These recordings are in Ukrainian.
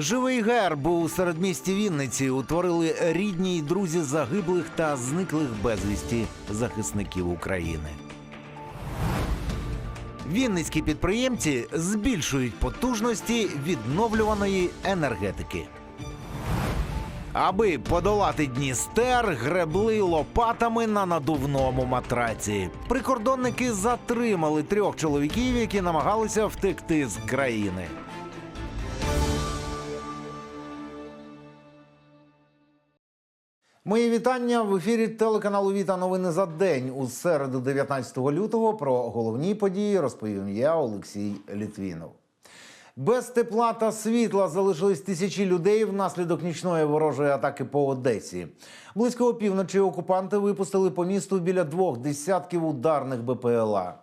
Живий герб у середмісті Вінниці утворили рідні й друзі загиблих та зниклих безвісті захисників України. Вінницькі підприємці збільшують потужності відновлюваної енергетики. Аби подолати Дністер, гребли лопатами на надувному матраці. Прикордонники затримали трьох чоловіків, які намагалися втекти з країни. Мої вітання в ефірі телеканалу Віта новини за день у середу, 19 лютого. Про головні події розповім я, Олексій Літвінов. Без тепла та світла залишились тисячі людей внаслідок нічної ворожої атаки по Одесі. Близько опівночі окупанти випустили по місту біля двох десятків ударних БПЛА.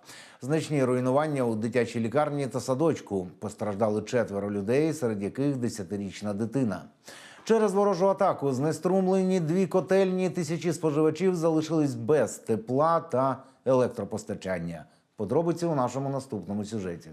Значні руйнування у дитячій лікарні та садочку. Постраждали четверо людей, серед яких десятирічна дитина. Через ворожу атаку знеструмлені дві котельні тисячі споживачів залишились без тепла та електропостачання. Подробиці у нашому наступному сюжеті.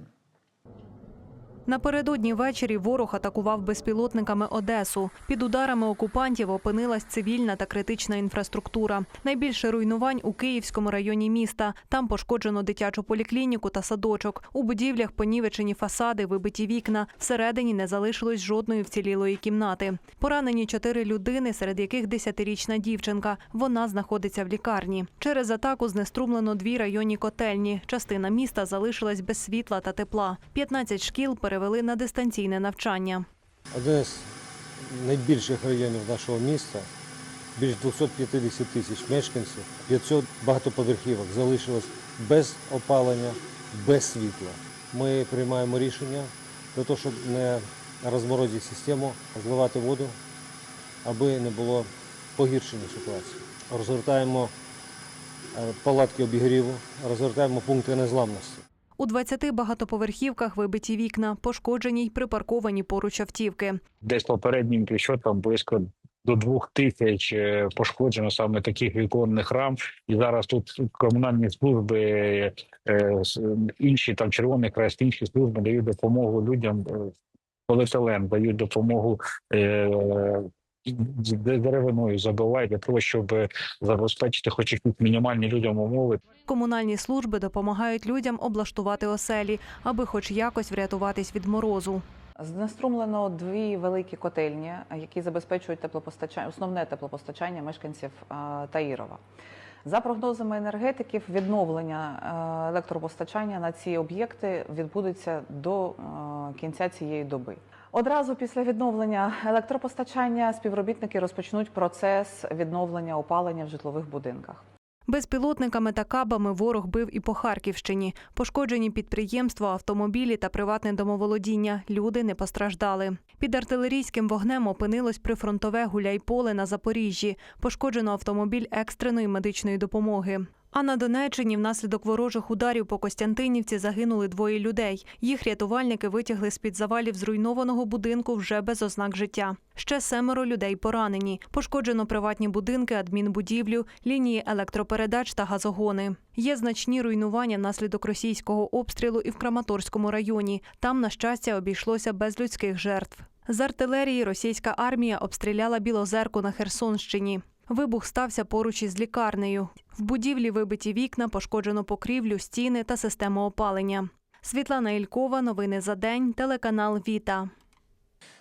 Напередодні ввечері ворог атакував безпілотниками Одесу. Під ударами окупантів опинилась цивільна та критична інфраструктура. Найбільше руйнувань у Київському районі міста. Там пошкоджено дитячу поліклініку та садочок. У будівлях понівечені фасади, вибиті вікна. Всередині не залишилось жодної вцілілої кімнати. Поранені чотири людини, серед яких десятирічна дівчинка. Вона знаходиться в лікарні. Через атаку знеструмлено дві районні котельні. Частина міста залишилась без світла та тепла. 15 шкіл перевели на дистанційне навчання. Один з найбільших районів нашого міста, більш 250 тисяч мешканців, 500 багатоповерхівок залишилось без опалення, без світла. Ми приймаємо рішення для того, щоб не розморозити систему, зливати воду, аби не було погіршення ситуації. Розгортаємо е, палатки обігріву, розгортаємо пункти незламності. У 20 багатоповерхівках вибиті вікна, пошкоджені й припарковані поруч автівки. десь попереднім підсчетам близько до двох тисяч е, пошкоджено саме таких віконних рам. І зараз тут комунальні служби, е, інші там Червоний Хрест, інші служби дають допомогу людям. е, Поліетилен дають допомогу деревиною забивають для того, щоб забезпечити хоч якісь мінімальні людям умови. Комунальні служби допомагають людям облаштувати оселі, аби хоч якось врятуватись від морозу. Знеструмлено дві великі котельні, які забезпечують теплопостачання, основне теплопостачання мешканців Таїрова. За прогнозами енергетиків, відновлення електропостачання на ці об'єкти відбудеться до кінця цієї доби. Одразу після відновлення електропостачання співробітники розпочнуть процес відновлення опалення в житлових будинках. Безпілотниками та кабами ворог бив і по Харківщині. Пошкоджені підприємства, автомобілі та приватне домоволодіння. Люди не постраждали. Під артилерійським вогнем опинилось прифронтове гуляйполе на Запоріжжі. Пошкоджено автомобіль екстреної медичної допомоги. А на Донеччині внаслідок ворожих ударів по Костянтинівці загинули двоє людей. Їх рятувальники витягли з-під завалів зруйнованого будинку вже без ознак життя. Ще семеро людей поранені. Пошкоджено приватні будинки, адмінбудівлю, лінії електропередач та газогони. Є значні руйнування внаслідок російського обстрілу і в Краматорському районі. Там, на щастя, обійшлося без людських жертв. З артилерії російська армія обстріляла Білозерку на Херсонщині. Вибух стався поруч із лікарнею. В будівлі вибиті вікна, пошкоджено покрівлю, стіни та систему опалення. Світлана Ількова, новини за день, телеканал Віта.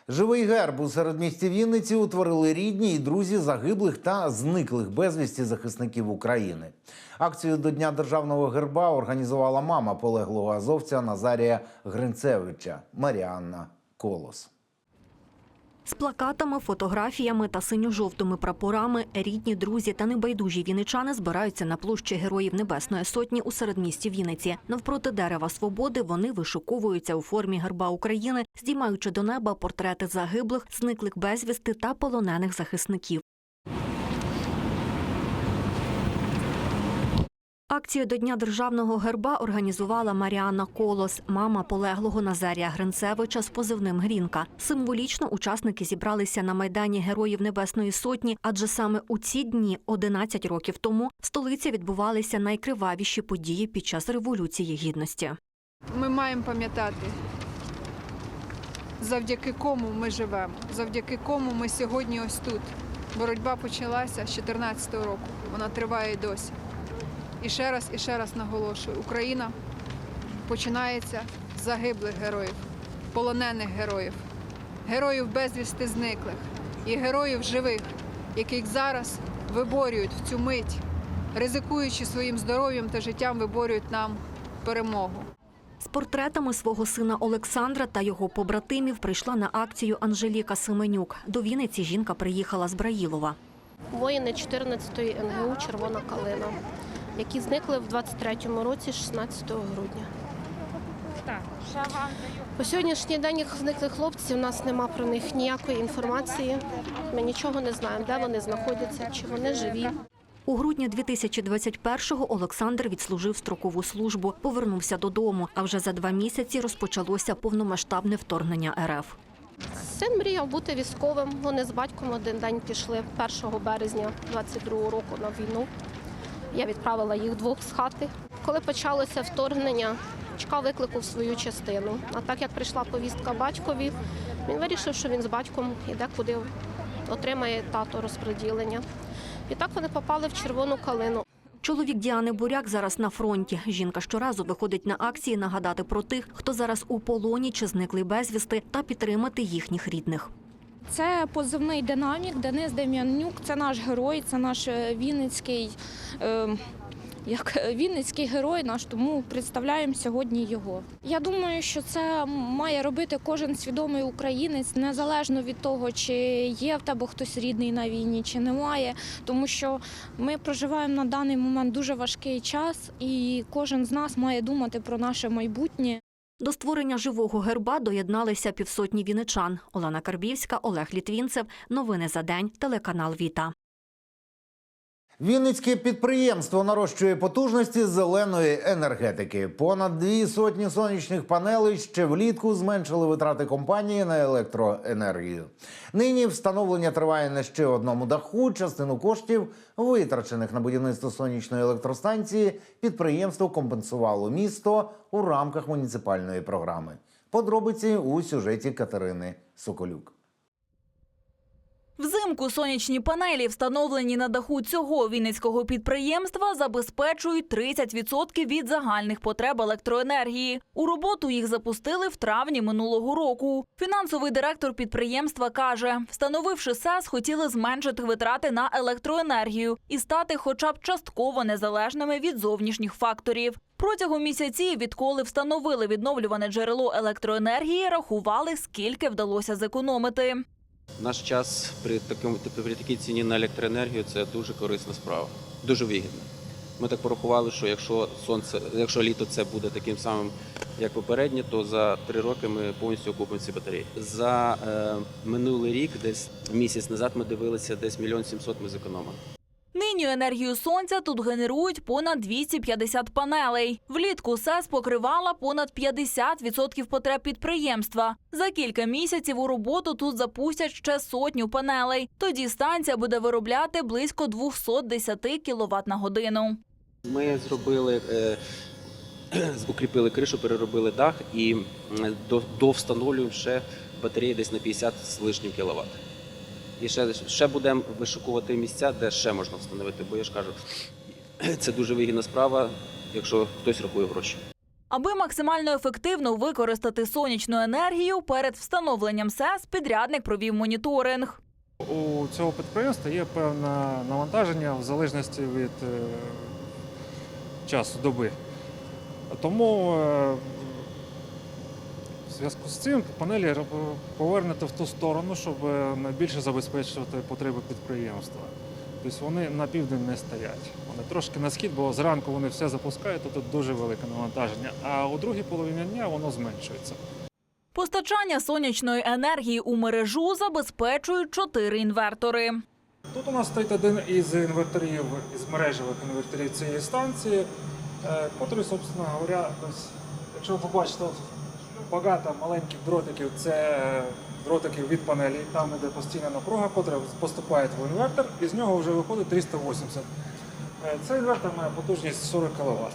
Живий герб у середмісті Вінниці утворили рідні і друзі загиблих та зниклих безвісті захисників України. Акцію до Дня державного герба організувала мама полеглого азовця Назарія Гринцевича Маріанна Колос. З плакатами, фотографіями та синьо-жовтими прапорами рідні, друзі та небайдужі віничани збираються на площі Героїв Небесної Сотні у середмісті Вінниці. Навпроти дерева свободи вони вишуковуються у формі герба України, здіймаючи до неба портрети загиблих, зниклих безвісти та полонених захисників. Акцію до Дня державного герба організувала Маріанна Колос, мама полеглого Назарія Гринцевича з позивним Грінка. Символічно учасники зібралися на майдані Героїв Небесної Сотні, адже саме у ці дні, 11 років тому, в столиці відбувалися найкривавіші події під час революції гідності. Ми маємо пам'ятати завдяки кому ми живемо, завдяки кому ми сьогодні ось тут. Боротьба почалася з 2014 року. Вона триває досі. І ще раз, і ще раз наголошую: Україна починається з загиблих героїв, полонених героїв, героїв безвісти зниклих і героїв живих, яких зараз виборюють в цю мить, ризикуючи своїм здоров'ям та життям, виборюють нам перемогу. З портретами свого сина Олександра та його побратимів прийшла на акцію Анжеліка Семенюк. До Вінниці жінка приїхала з Браїлова. воїни 14-ї НГУ Червона калина, які зникли в 23-му році, 16 грудня. По сьогоднішній день їх зниклих хлопців у нас нема про них ніякої інформації. Ми нічого не знаємо, де вони знаходяться, чи вони живі. У грудні 2021-го Олександр відслужив строкову службу, повернувся додому. А вже за два місяці розпочалося повномасштабне вторгнення РФ. Син мріяв бути військовим. Вони з батьком один день пішли 1 березня 22-го року на війну. Я відправила їх двох з хати. Коли почалося вторгнення, чекав виклику в свою частину. А так як прийшла повістка батькові, він вирішив, що він з батьком іде куди отримає тато розподілення. І так вони попали в червону калину. Чоловік Діани Буряк зараз на фронті. Жінка щоразу виходить на акції нагадати про тих, хто зараз у полоні чи зниклий безвісти, та підтримати їхніх рідних. Це позивний динамік Денис Дем'янюк. Це наш герой, це наш е, вінницький, е, як е, вінницький герой наш, тому представляємо сьогодні його. Я думаю, що це має робити кожен свідомий українець, незалежно від того, чи є в тебе хтось рідний на війні, чи немає. Тому що ми проживаємо на даний момент дуже важкий час, і кожен з нас має думати про наше майбутнє. До створення живого герба доєдналися півсотні віничан. Олена Карбівська, Олег Літвінцев. Новини за день. Телеканал Віта. Вінницьке підприємство нарощує потужності зеленої енергетики. Понад дві сотні сонячних панелей ще влітку зменшили витрати компанії на електроенергію. Нині встановлення триває на ще одному даху. Частину коштів, витрачених на будівництво сонячної електростанції, підприємство компенсувало місто у рамках муніципальної програми. Подробиці у сюжеті Катерини Соколюк. Взимку сонячні панелі, встановлені на даху цього вінницького підприємства, забезпечують 30% від загальних потреб електроенергії. У роботу їх запустили в травні минулого року. Фінансовий директор підприємства каже, встановивши СЕС, хотіли зменшити витрати на електроенергію і стати хоча б частково незалежними від зовнішніх факторів. Протягом місяців, відколи встановили відновлюване джерело електроенергії, рахували, скільки вдалося зекономити. Наш час при такому при такій ціні на електроенергію це дуже корисна справа, дуже вигідно. Ми так порахували, що якщо сонце, якщо літо це буде таким самим, як попереднє, то за три роки ми повністю окупимо ці батареї. За е, минулий рік, десь місяць назад, ми дивилися, десь мільйон сімсот ми зекономили. Нині енергію сонця тут генерують понад 250 панелей. Влітку СЕС покривала понад 50% потреб підприємства. За кілька місяців у роботу тут запустять ще сотню панелей. Тоді станція буде виробляти близько 210 кВт на годину. Ми зробили, е, укріпили кришу, переробили дах і до, довстановлюємо ще батареї десь на 50 з лишнім кіловат. І ще, ще будемо вишукувати місця, де ще можна встановити, бо я ж кажу, це дуже вигідна справа, якщо хтось рахує гроші. Аби максимально ефективно використати сонячну енергію, перед встановленням СЕС підрядник провів моніторинг. У цього підприємства є певне навантаження в залежності від е, часу доби. Тому е, в зв'язку з цим панелі повернуті в ту сторону, щоб е, найбільше забезпечувати потреби підприємства. Тобто вони на південь не стоять. Вони трошки на схід, бо зранку вони все запускають, то тут дуже велике навантаження, а у другій половині дня воно зменшується. Постачання сонячної енергії у мережу забезпечують чотири інвертори. Тут у нас стоїть один із інверторів, із мережевих інверторів цієї станції, е, котрий, собственно говоря, якщо ви побачите, багато маленьких дротиків, це дротики від панелі, там іде постійна напруга, котра поступає в інвертор, і з нього вже виходить 380. Е, Цей інвертор має потужність 40 кВт.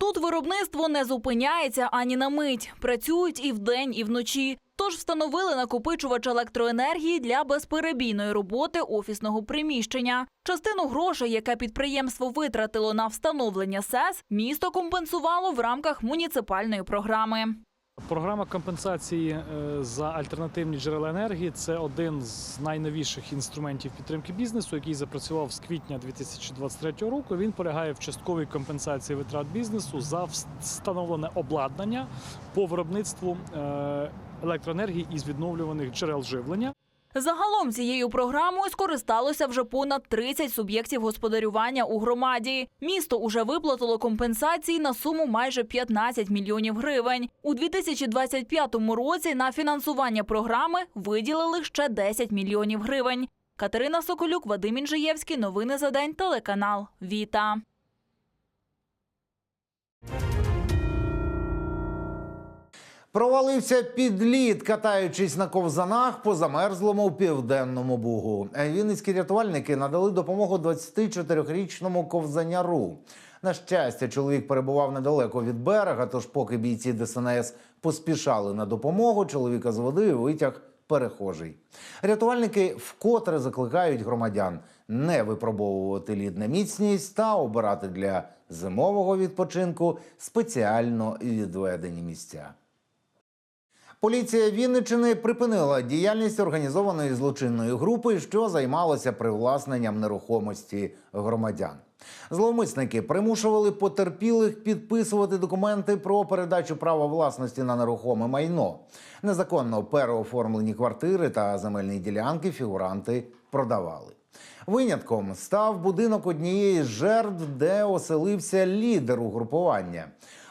Тут виробництво не зупиняється ані на мить. Працюють і вдень, і вночі. Тож встановили накопичувач електроенергії для безперебійної роботи офісного приміщення. Частину грошей, яке підприємство витратило на встановлення СЕС, місто компенсувало в рамках муніципальної програми. Програма компенсації е, за альтернативні джерела енергії це один з найновіших інструментів підтримки бізнесу, який запрацював з квітня 2023 року. Він полягає в частковій компенсації витрат бізнесу за встановлене обладнання по виробництву е, електроенергії із відновлюваних джерел живлення. Загалом цією програмою скористалося вже понад 30 суб'єктів господарювання у громаді. Місто уже виплатило компенсації на суму майже 15 мільйонів гривень. У 2025 році на фінансування програми виділили ще 10 мільйонів гривень. Катерина Соколюк, Вадим Інжиєвський. Новини за день. Телеканал Віта. Провалився під лід, катаючись на ковзанах по замерзлому південному бугу. Вінницькі рятувальники надали допомогу 24-річному ковзаняру. На щастя, чоловік перебував недалеко від берега, тож поки бійці ДСНС поспішали на допомогу, чоловіка з води витяг перехожий. Рятувальники вкотре закликають громадян не випробовувати лід на міцність та обирати для зимового відпочинку спеціально відведені місця. Поліція Вінниччини припинила діяльність організованої злочинної групи, що займалася привласненням нерухомості громадян. Зловмисники примушували потерпілих підписувати документи про передачу права власності на нерухоме майно. Незаконно переоформлені квартири та земельні ділянки фігуранти продавали. Винятком став будинок однієї з жертв, де оселився лідер угрупування.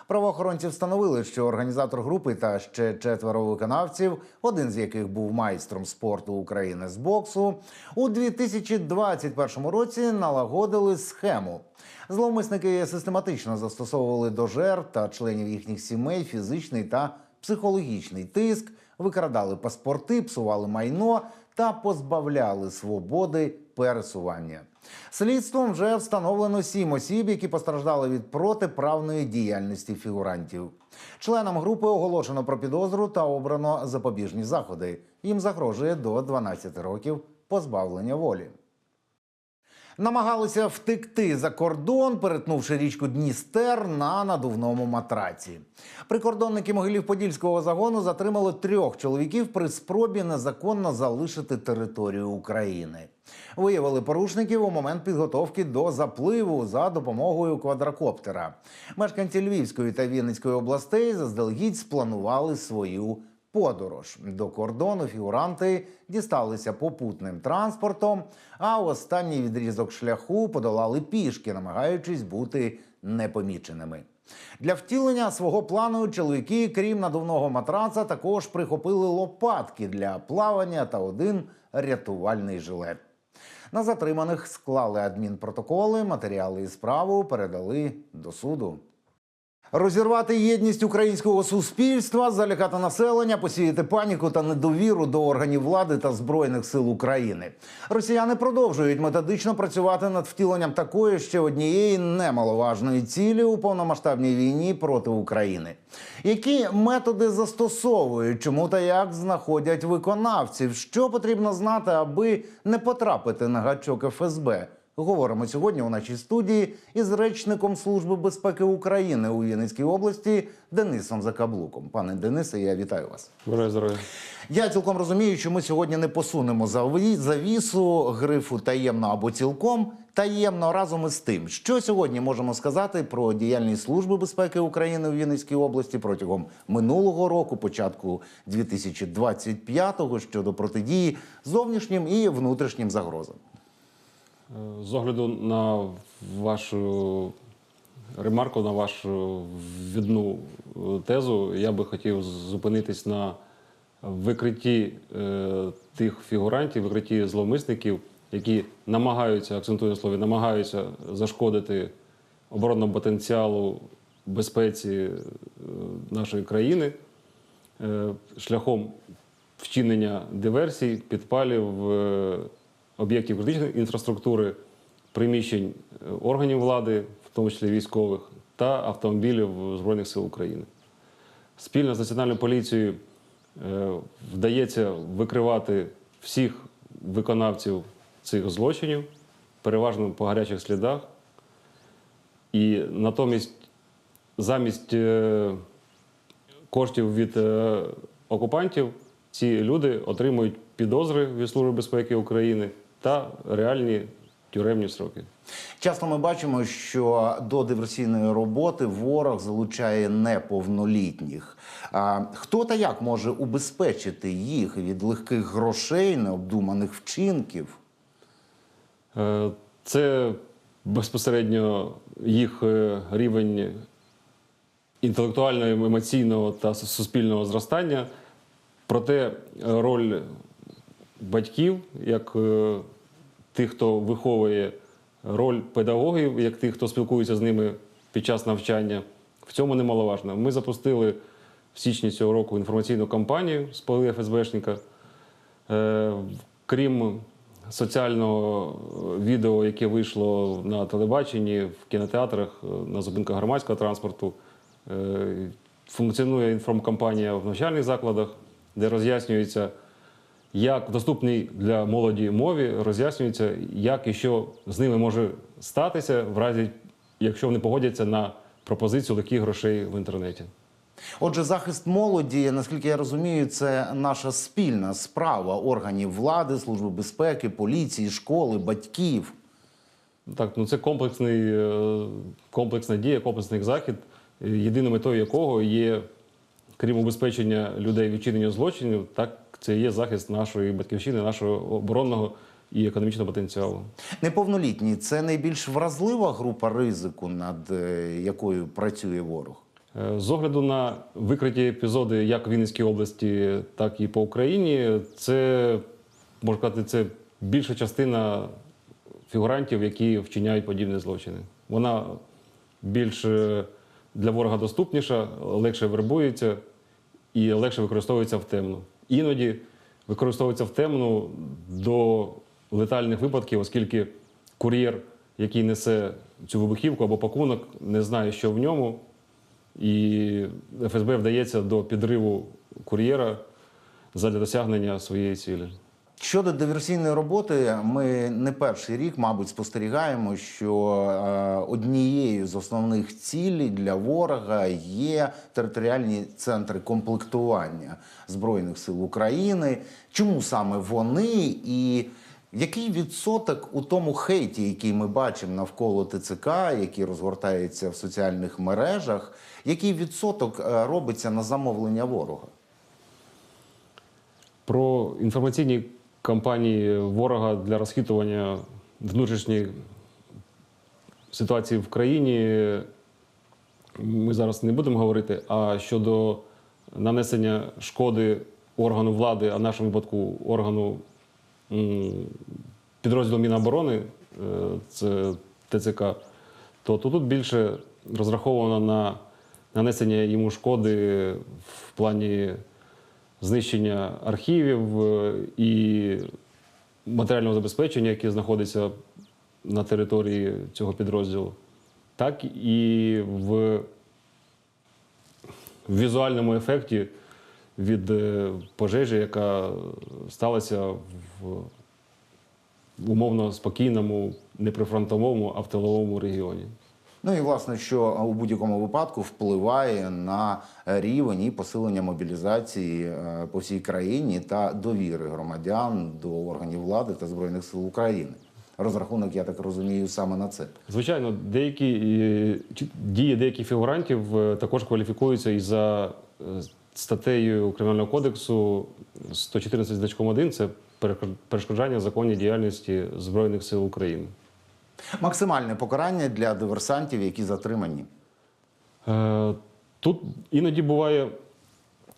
Правоохоронці встановили, що організатор групи та ще четверо виконавців, один з яких був майстром спорту України з боксу, у 2021 році налагодили схему. Зловмисники систематично застосовували до жертв та членів їхніх сімей фізичний та психологічний тиск, викрадали паспорти, псували майно та позбавляли свободи пересування. Слідством вже встановлено сім осіб, які постраждали від протиправної діяльності фігурантів. Членам групи оголошено про підозру та обрано запобіжні заходи. Їм загрожує до 12 років позбавлення волі. Намагалися втекти за кордон, перетнувши річку Дністер на надувному матраці. Прикордонники Могилів-Подільського загону затримали трьох чоловіків при спробі незаконно залишити територію України. Виявили порушників у момент підготовки до запливу за допомогою квадрокоптера. Мешканці Львівської та Вінницької областей заздалегідь спланували свою подорож. До кордону фігуранти дісталися попутним транспортом, а останній відрізок шляху подолали пішки, намагаючись бути непоміченими. Для втілення свого плану чоловіки, крім надувного матраца, також прихопили лопатки для плавання та один рятувальний жилет. На затриманих склали адмінпротоколи, матеріали і справу передали до суду. Розірвати єдність українського суспільства, залякати населення, посіяти паніку та недовіру до органів влади та збройних сил України. Росіяни продовжують методично працювати над втіленням такої ще однієї немаловажної цілі у повномасштабній війні проти України. Які методи застосовують, чому та як знаходять виконавців? Що потрібно знати, аби не потрапити на гачок ФСБ? Говоримо сьогодні у нашій студії із речником Служби безпеки України у Вінницькій області Денисом Закаблуком. Пане Денисе, я вітаю вас. Бажаю здоров'я. Я цілком розумію, що ми сьогодні не посунемо заві- завісу грифу таємно або цілком таємно разом із тим, що сьогодні можемо сказати про діяльність Служби безпеки України у Вінницькій області протягом минулого року, початку 2025-го щодо протидії зовнішнім і внутрішнім загрозам. Е, З огляду на вашу ремарку, на вашу відну е, тезу, я би хотів зупинитись на викритті е, тих фігурантів, викритті зловмисників, які намагаються, акцентую на слові, намагаються зашкодити оборонному потенціалу безпеці нашої країни шляхом вчинення диверсій, підпалів об'єктів критичної інфраструктури, приміщень е, органів влади, в тому числі військових, та автомобілів Збройних сил України. Спільно з Національною поліцією е, вдається викривати всіх виконавців цих злочинів, переважно по гарячих слідах. І натомість замість е, коштів від окупантів ці люди отримують підозри від Служби безпеки України та реальні тюремні сроки. Часто ми бачимо, що до диверсійної роботи ворог залучає неповнолітніх. А хто та як може убезпечити їх від легких грошей, необдуманих вчинків? Е, Це безпосередньо їх е, рівень інтелектуального, емоційного та суспільного зростання. Проте е, роль батьків, як е, тих, хто виховує, роль педагогів, як тих, хто спілкується з ними під час навчання, в цьому немаловажно. Ми запустили в січні цього року інформаційну кампанію «Спали ФСБшника. Е, Крім соціального е, відео, яке вийшло на телебаченні, в кінотеатрах, на зупинках громадського транспорту, функціонує інформкампанія в навчальних закладах, де роз'яснюється, як в доступній для молоді мові роз'яснюється, як і що з ними може статися, в разі, якщо вони погодяться на пропозицію легких грошей в інтернеті. Отже, захист молоді, наскільки я розумію, це наша спільна справа органів влади, служби безпеки, поліції, школи, батьків. Так, ну це комплексний, е, комплексна дія, комплексний захід, єдиною метою якого є, крім убезпечення людей від чинення злочинів, так це є захист нашої батьківщини, нашого оборонного і економічного потенціалу. Неповнолітні це найбільш вразлива група ризику, над е, якою працює ворог. Е, З огляду на викриті епізоди як в Вінницькій області, так і по Україні, це можна сказати, це більша частина фігурантів, які вчиняють подібні злочини. Вона більш е, для ворога доступніша, легше вербується і легше використовується в темну. Іноді використовується в темну до летальних випадків, оскільки кур'єр, який несе цю вибухівку або пакунок, не знає, що в ньому. І ФСБ вдається до підриву кур'єра задля досягнення своєї цілі. Щодо диверсійної роботи, ми не перший рік, мабуть, спостерігаємо, що е, однією з основних цілей для ворога є територіальні центри комплектування збройних сил України. Чому саме вони і який відсоток у тому хейті, який ми бачимо навколо ТЦК, який розгортається в соціальних мережах, який відсоток е, робиться на замовлення ворога? Про інформаційні кампанії ворога для розхитування внутрішньої ситуації в країні ми зараз не будемо говорити. А щодо нанесення шкоди органу влади, а в нашому випадку органу підрозділу Міноборони, е, це ТЦК, то тут більше розраховано на нанесення йому шкоди в плані знищення архівів е, і матеріального забезпечення, яке знаходиться на території цього підрозділу, так і в візуальному ефекті від е, пожежі, яка сталася в умовно спокійному, неприфронтовому, а в тиловому регіоні. Ну і власне, що у будь-якому випадку впливає на рівень і посилення мобілізації е, по всій країні та довіри громадян до органів влади та збройних сил України. Розрахунок, я так розумію, саме на це. Звичайно, деякі дії деяких фігурантів е, також кваліфікуються і за е, статтею Кримінального кодексу 114 значком 1 – це перешкод- перешкоджання законній діяльності Збройних сил України. Максимальне покарання для диверсантів, які затримані. Е, Тут іноді буває,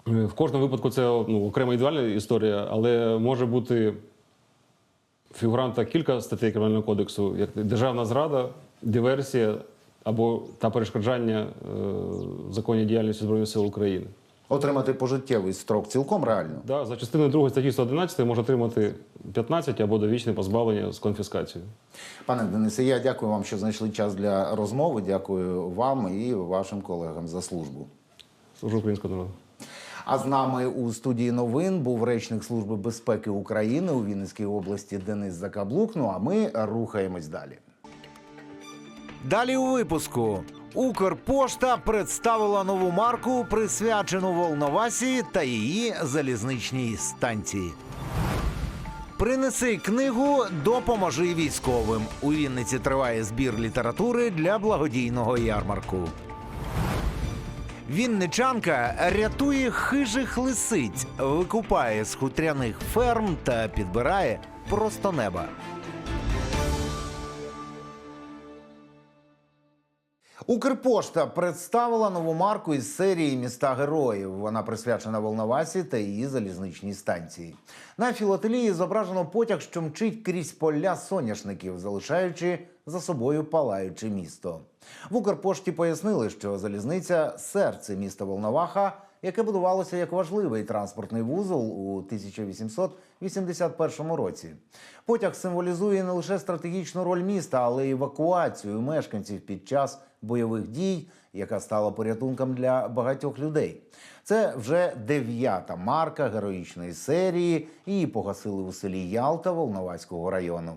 е, в кожному випадку це ну, окрема індивідуальна історія, але може бути фігуранта кілька статей Кримінального кодексу, як державна зрада, диверсія або та перешкоджання е, законній діяльності Збройних сил України. Отримати пожиттєвий строк цілком реально. Да, за частиною 2 статті 111 може отримати 15 або довічне позбавлення з конфіскацією. Пане Денисе, я дякую вам, що знайшли час для розмови. Дякую вам і вашим колегам за службу. Служу українського народу. А з нами у студії новин був речник Служби безпеки України у Вінницькій області Денис Закаблук. Ну а ми рухаємось далі. Далі у випуску. Укрпошта представила нову марку, присвячену Волновасі та її залізничній станції. Принеси книгу Допоможи військовим. У Вінниці триває збір літератури для благодійного ярмарку. Вінничанка рятує хижих лисиць, викупає з хутряних ферм та підбирає просто неба. Укрпошта представила нову марку із серії Міста героїв. Вона присвячена Волновасі та її залізничній станції. На філателії зображено потяг, що мчить крізь поля соняшників, залишаючи за собою палаюче місто. В Укрпошті пояснили, що залізниця серце міста Волноваха, яке будувалося як важливий транспортний вузол у 1881 році. Потяг символізує не лише стратегічну роль міста, але й евакуацію мешканців під час бойових дій, яка стала порятунком для багатьох людей. Це вже дев'ята марка героїчної серії. Її погасили у селі Ялта Волноваського району.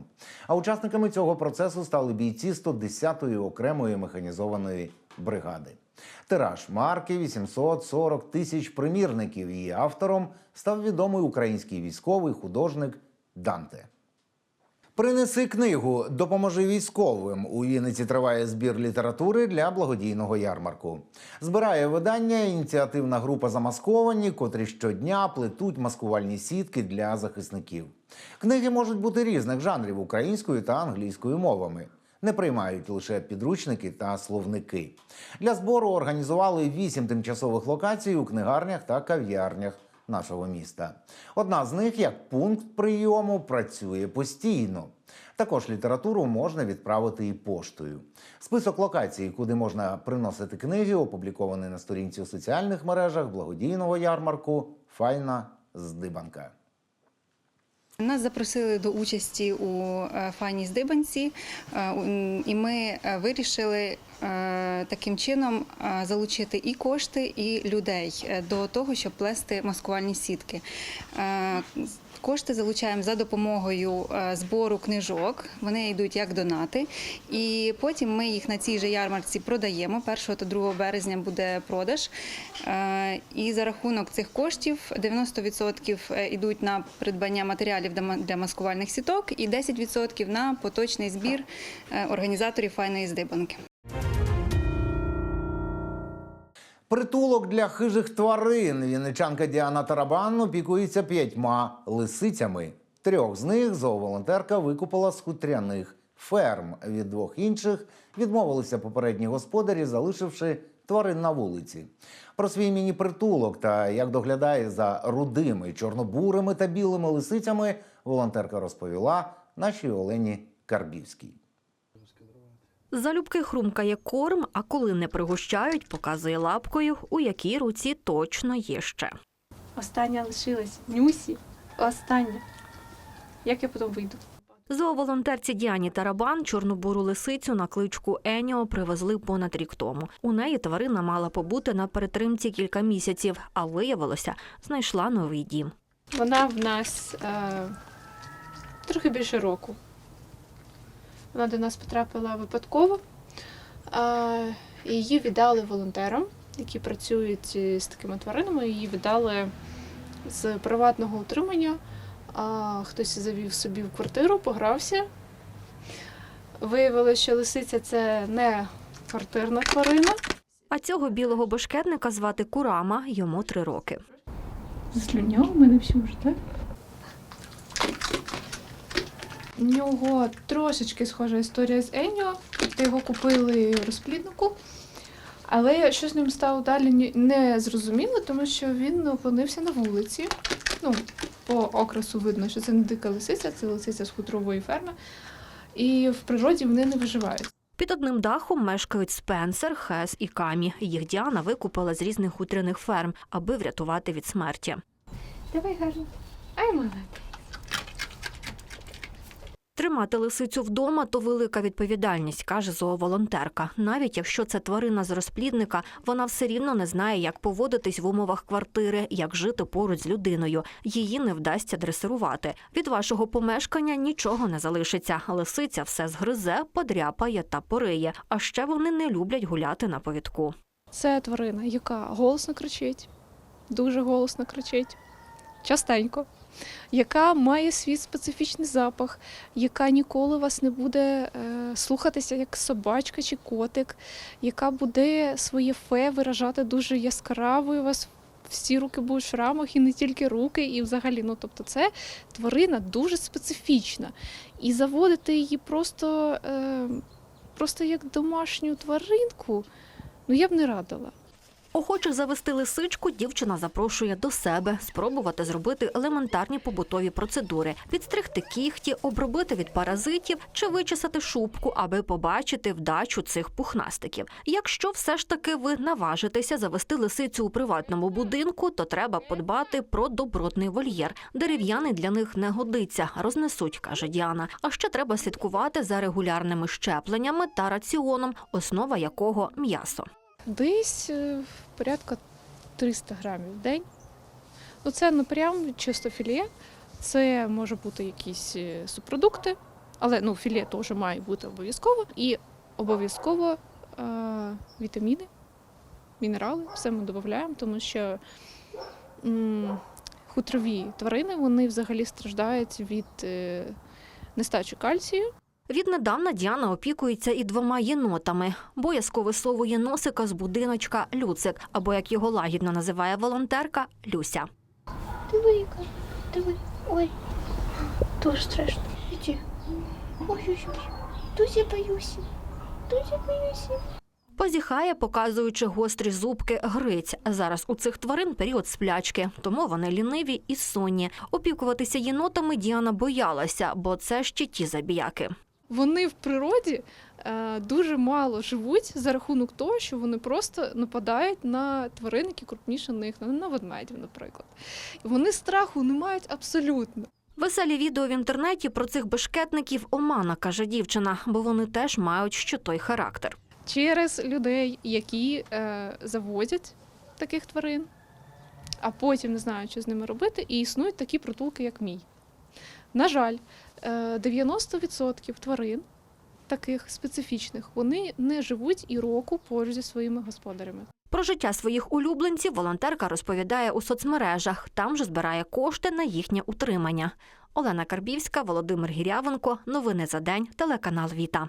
А учасниками цього процесу стали бійці 110-ї окремої механізованої бригади. Тираж марки 840 тисяч примірників. Її автором став відомий український військовий художник Данте. Принеси книгу Допоможи військовим. У Вінниці триває збір літератури для благодійного ярмарку. Збирає видання ініціативна група замасковані, котрі щодня плетуть маскувальні сітки для захисників. Книги можуть бути різних жанрів українською та англійською мовами. Не приймають лише підручники та словники. Для збору організували вісім тимчасових локацій у книгарнях та кав'ярнях нашого міста. Одна з них, як пункт прийому, працює постійно. Також літературу можна відправити і поштою. Список локацій, куди можна приносити книги, опублікований на сторінці у соціальних мережах благодійного ярмарку Файна здибанка. Нас запросили до участі у е, файній здибанці, е, і ми е, вирішили таким чином залучити і кошти, і людей до того, щоб плести маскувальні сітки. Е, Кошти залучаємо за допомогою е, збору книжок. Вони йдуть як донати, і потім ми їх на цій же ярмарці продаємо. 1 та 2 березня буде продаж. Е, І за рахунок цих коштів 90% йдуть на придбання матеріалів для маскувальних сіток, і 10% на поточний збір е, організаторів файної здибанки. Притулок для хижих тварин. Вінничанка Діана Тарабан опікується п'ятьма лисицями. Трьох з них зооволонтерка викупила з хутряних ферм. Від двох інших відмовилися попередні господарі, залишивши тварин на вулиці. Про свій міні-притулок та як доглядає за рудими, чорнобурими та білими лисицями, волонтерка розповіла нашій Олені Карбівській. Залюбки хрумкає корм, а коли не пригощають, показує лапкою, у якій руці точно є ще. Остання лишилась Нюсі. Остання. Як я потім вийду? Зооволонтерці Діані Тарабан чорнобуру лисицю на кличку Еніо привезли понад рік тому. У неї тварина мала побути на перетримці кілька місяців, а виявилося, знайшла новий дім. Вона в нас е, трохи більше року. Вона до нас потрапила випадково. Її віддали волонтерам, які працюють з такими тваринами. Її віддали з приватного утримання. Хтось завів собі в квартиру, погрався. Виявилося, що лисиця це не квартирна тварина. А цього білого башкетника звати Курама, йому три роки. Злюняв мене всю вже, так? У нього трошечки схожа історія з Еніо. Тобто його купили в розпліднику. Але що з ним стало далі ні- не зрозуміло, тому що він опинився на вулиці. Ну, по окрасу видно, що це не дика лисиця, це лисиця з хутрової ферми. І в природі вони не виживають. Під одним дахом мешкають Спенсер, Хес і Камі. Їх Діана викупила з різних хутряних ферм, аби врятувати від смерті. Давай гарно. Ай, молодець. Тримати лисицю вдома то велика відповідальність, каже зооволонтерка. Навіть якщо це тварина з розплідника, вона все рівно не знає, як поводитись в умовах квартири, як жити поруч з людиною. Її не вдасться дресирувати. Від вашого помешкання нічого не залишиться. Лисиця все згризе, подряпає та пориє. А ще вони не люблять гуляти на повідку. Це тварина, яка голосно кричить, дуже голосно кричить, частенько, яка має свій специфічний запах, яка ніколи вас не буде е, слухатися як собачка чи котик, яка буде своє фе виражати дуже яскраво, і вас всі руки будуть в шрамах, і не тільки руки, і взагалі, ну тобто, це тварина дуже специфічна. І заводити її просто, е, просто як домашню тваринку. Ну я б не радила. Охочих завести лисичку дівчина запрошує до себе, спробувати зробити елементарні побутові процедури, підстригти кігті, обробити від паразитів чи вичесати шубку, аби побачити вдачу цих пухнастиків. Якщо все ж таки ви наважитеся завести лисицю у приватному будинку, то треба подбати про добротний вольєр. Дерев'яний для них не годиться, рознесуть, каже Діана. А ще треба слідкувати за регулярними щепленнями та раціоном, основа якого м'ясо. Десь е, порядка 300 грамів в день. Ну, це не прям чисто філе, це може бути якісь е, субпродукти, але ну, філе теж має бути обов'язково. І обов'язково е, вітаміни, мінерали, все ми додаємо, тому що м, хутрові тварини вони взагалі страждають від е, нестачі кальцію. Віднедавна Діана опікується і двома єнотами. Боязко висовує носика з будиночка Люцик, або як його лагідно називає волонтерка Люся. Диви, яка, диви. Ой, дуже страшно. Іди. Ой, ой, ой. Дуже боюся. Дуже боюся. Позіхає, показуючи гострі зубки Гриць. Зараз у цих тварин період сплячки, тому вони ліниві і сонні. Опікуватися єнотами Діана боялася, бо це ще ті забіяки. Вони в природі е, дуже мало живуть за рахунок того, що вони просто нападають на тварин, які крупніше них, на- ведмедів, наприклад. І вони страху не мають абсолютно. Веселі відео в інтернеті про цих бешкетників омана, каже дівчина, бо вони теж мають ще той характер. Через людей, які е, заводять таких тварин, а потім не знають, що з ними робити, і існують такі притулки, як мій. На жаль, 90% тварин таких специфічних, вони не живуть і року поруч зі своїми господарями. Про життя своїх улюбленців волонтерка розповідає у соцмережах. Там же збирає кошти на їхнє утримання. Олена Карбівська, Володимир Гірявенко. Новини за день. Телеканал Віта.